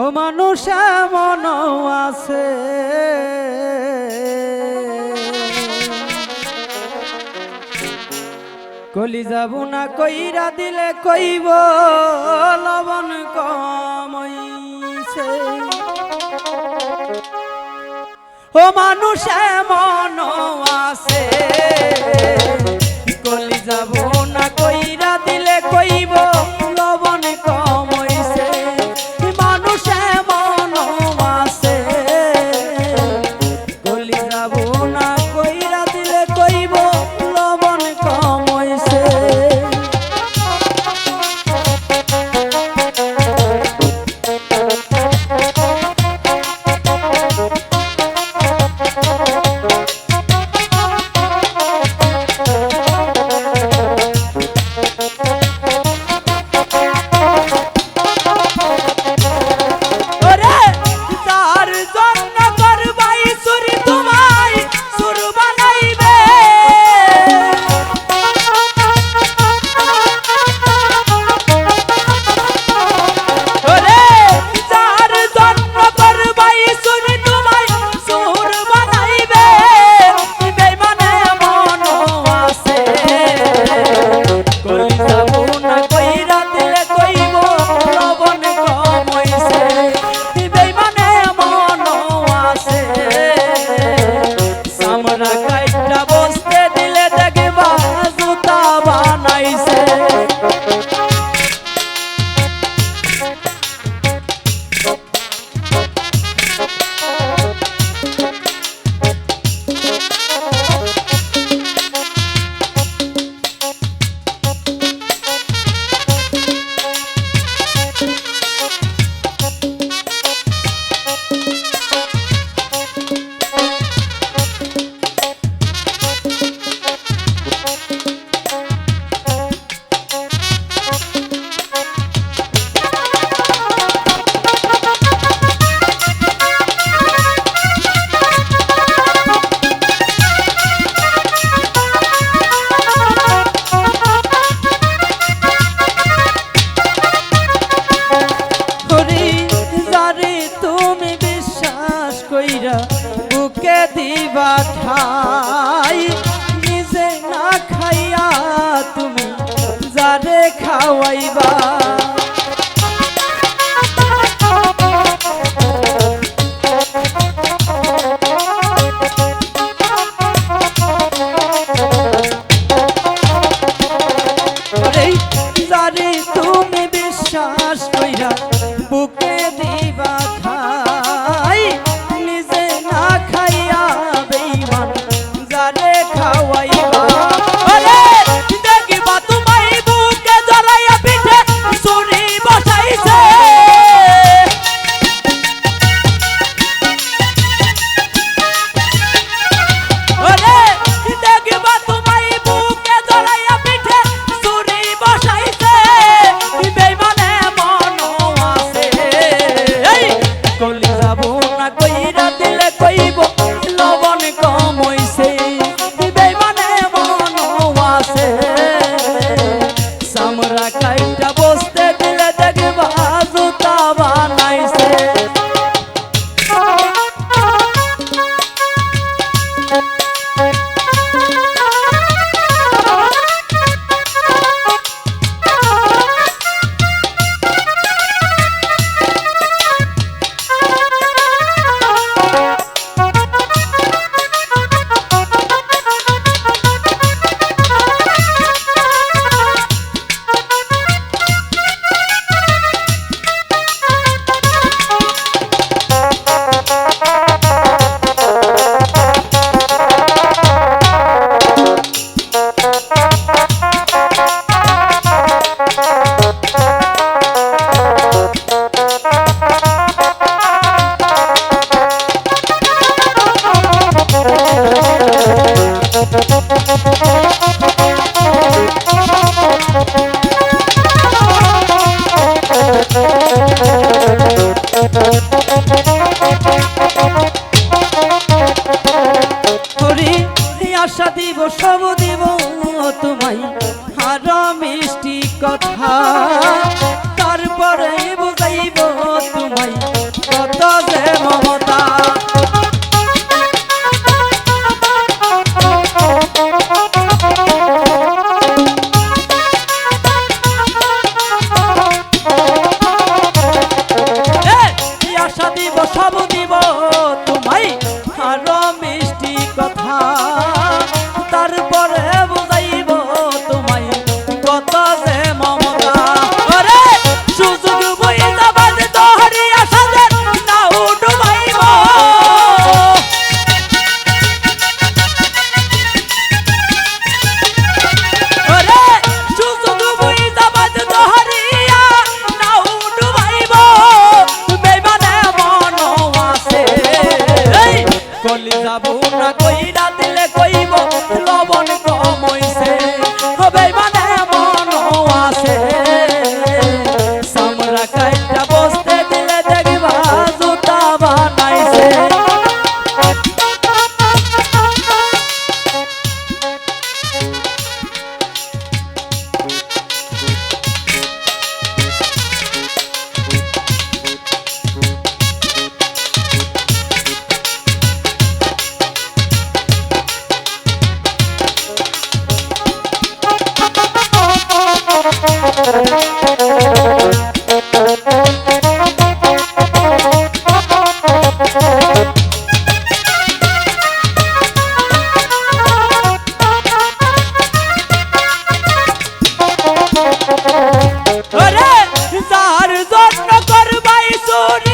ও মানুষ এমন আছে। কলি যাব না কইরা দিলে কইব, লবণ কম ও মানুষ এমন আছে। কইরা বুকে দিবা ঠাই নিজে না খাইয়া তুমি যারে খাওয়াইবা। আশা দিব সব দিব তোমায়। আর মিষ্টি কথা। কলি যাব না কইরা দিলে কইব? যার যত্ন করবাই চুরি